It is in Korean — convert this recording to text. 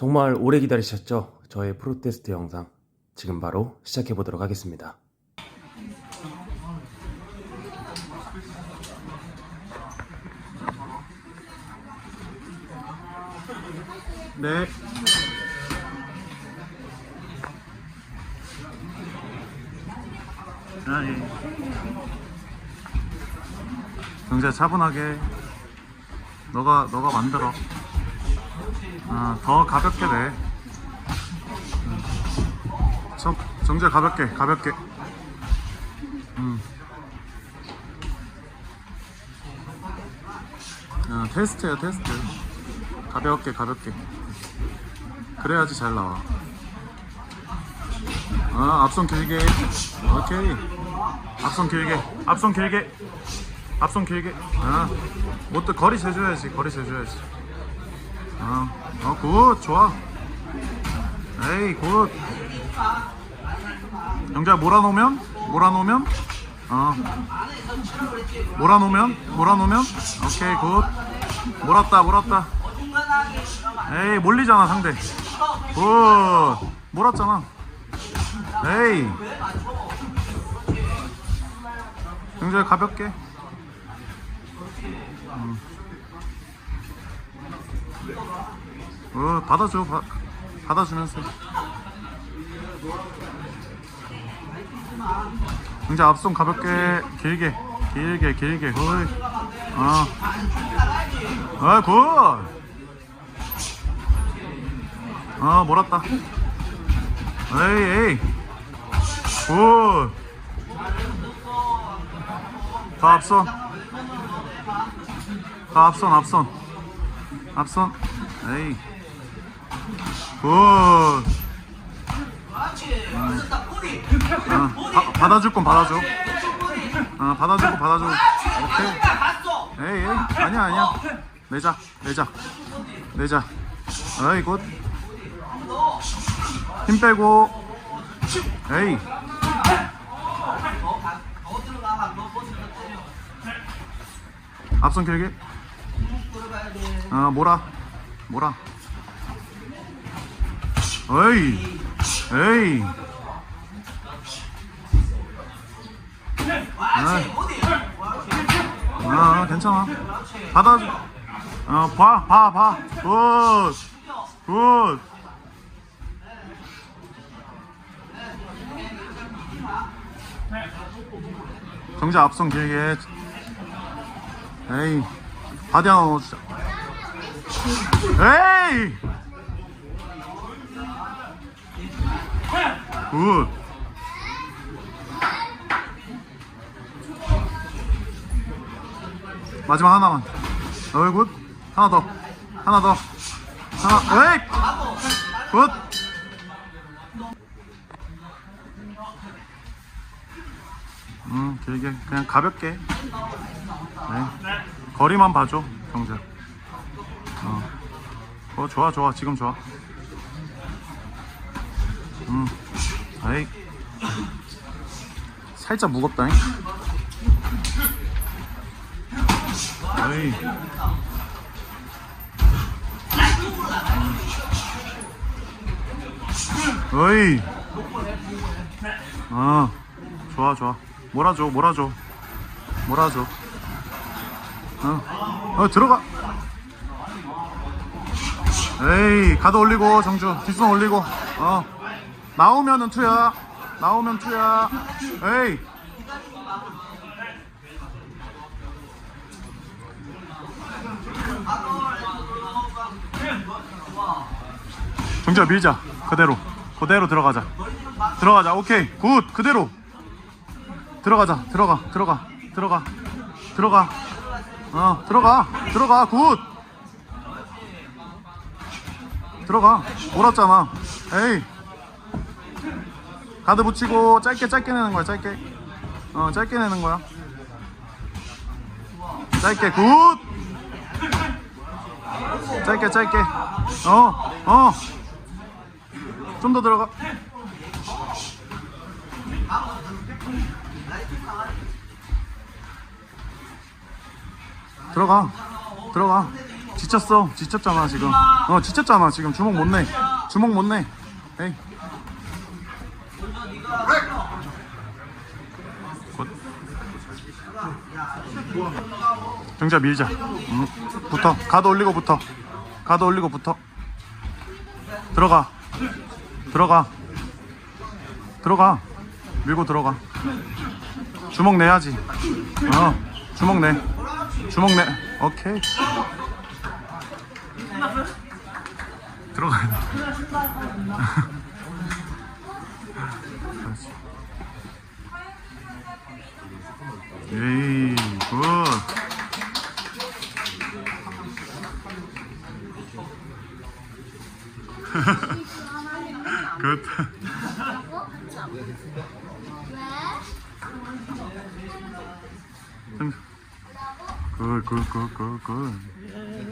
정말 오래 기다리셨죠? 저의 프로테스트 영상. 지금 바로 시작해 보도록 하겠습니다. 네. 아, 예. 경재 차분하게. 너가 너가 만들어. 아, 더 가볍게 내. 음. 정, 정재 가볍게, 가볍게. 음. 아, 테스트야, 테스트. 가볍게, 가볍게. 그래야지 잘 나와. 아, 앞선 길게. 오케이. 앞선 길게. 앞선 길게. 앞선 길게. 아, 뭐 또 거리 재줘야지. 거리 재줘야지. 아, 어, 굿. 좋아. 에이, 굿. 영자 몰아놓으면? 몰아놓으면? 어. 몰아놓으면? 몰아놓으면? 오케이, 굿. 몰았다, 몰았다. 에이 몰리잖아 상대 굿 몰았잖아 에이 굉장히 가볍게 음. 어 받아줘. 바, 받아주면서. 굉장히 앞손 가볍게 길게 길게 길게 헐 어. 아, 굿! 아 몰았다. 에이 에이. 굿! 더 앞선. 더 앞선 앞선 앞선 에이. 굿! 아, 바, 받아줄 건 받아줘. 아 받아줄 건 받아줘. 오케이. 에이 에이. 아니야 아니야. 내자 내자. 내자. 에이 굿. 힘 빼고. 에이. 앞선 길게 아 몰아 몰아 에이 에이. 아, 아 괜찮아. 받아. 어봐봐봐굿굿. 정자 앞선 길게. 에이 바디 하나 넣어주자 에이! 굿. 마지막 하나만. 굿? 하나 더. 하나 더. 하나 에이! 굿 음, 길게 그냥 가볍게. 네. 거리만 봐줘, 경재. 어. 어, 좋아, 좋아. 지금 좋아. 음. 아이. 살짝 무겁다잉. 아이. 어이. 아, 좋아, 좋아. 몰아줘, 몰아줘. 몰아줘. 어, 어, 들어가. 에이, 가드 올리고, 정주. 뒷손 올리고. 어. 나오면은 투야. 나오면 투야. 에이. 정주야, 밀자. 그대로. 그대로 들어가자. 들어가자. 오케이. 굿. 그대로. 들어가자. 들어가. 들어가. 들어가. 들어가. 어 들어가. 들어가. 굿! 들어가. 몰았잖아. 에이. 가드 붙이고 짧게 짧게 내는 거야 짧게. 어 짧게 내는 거야. 짧게. 굿! 짧게 짧게. 어 어 좀 더 들어가 들어가 들어가 지쳤어. 지쳤잖아 지금. 어 지쳤잖아 지금 주먹 못 내. 주먹 못 내. 에이. 굿. 정자 밀자. 응. 붙어. 가드 올리고 붙어. 가드 올리고 붙어. 들어가. 들어가. 들어가. 밀고 들어가. 주먹 내야지. 어. 주먹 내. 주먹 내. 오케이. 들어가야 돼. 에이, 굿. 굿. 滚滚滚滚滚